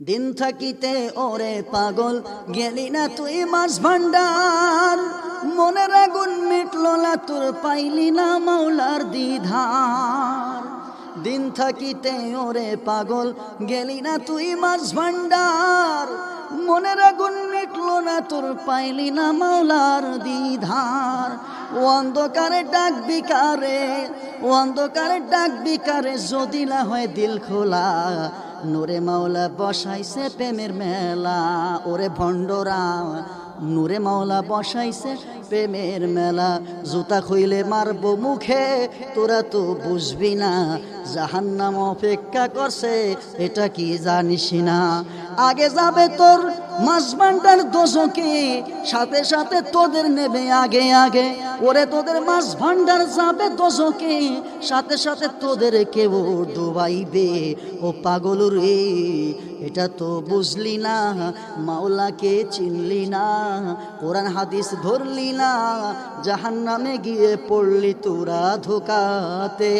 দিন থাকিতে ওরে পাগল, গেলি না তুই মাছ ভান্ডার মনের আগুন মিটলো না, তোর পাইলি না মাওলার দিধার। দিন থাকিতে ওরে পাগল, গেলি না তুই মাছ ভান্ডার মনের আগুন মিটলো না, তোর পাইলি না মাওলার দিধার। ও অন্ধকারে ডাক বিকারে ও অন্ধকারে ডাক বিকারে যদি না হয় দিল খোলা। নূরে মাওলা বসাইছে প্রেমের মেলা, ওরে ভণ্ডরা, নূরে মাওলা বসাইছে প্রেমের মেলা। জুতা খুইলে মারব মুখে, তোরা তো বুঝবি না, জাহান্নাম অপেক্ষা করছে, এটা কি জানিস না। আগে যাবে তোর মাছ ভান্ডার দোজকে সাথে সাথে তোদের নেবে আগে আগে। ওরে তোদের মাছ ভান্ডার যাবে দোজকে সাথে সাথে তোদের কেউ ডুবাইবে। ও পাগল রে, এটা তো বুঝলি না, মাওলাকে চিনলি না, কোরআন হাদিস ধরলি না জাহান নামে গিয়ে পড়লি তোরা ধোকাতে।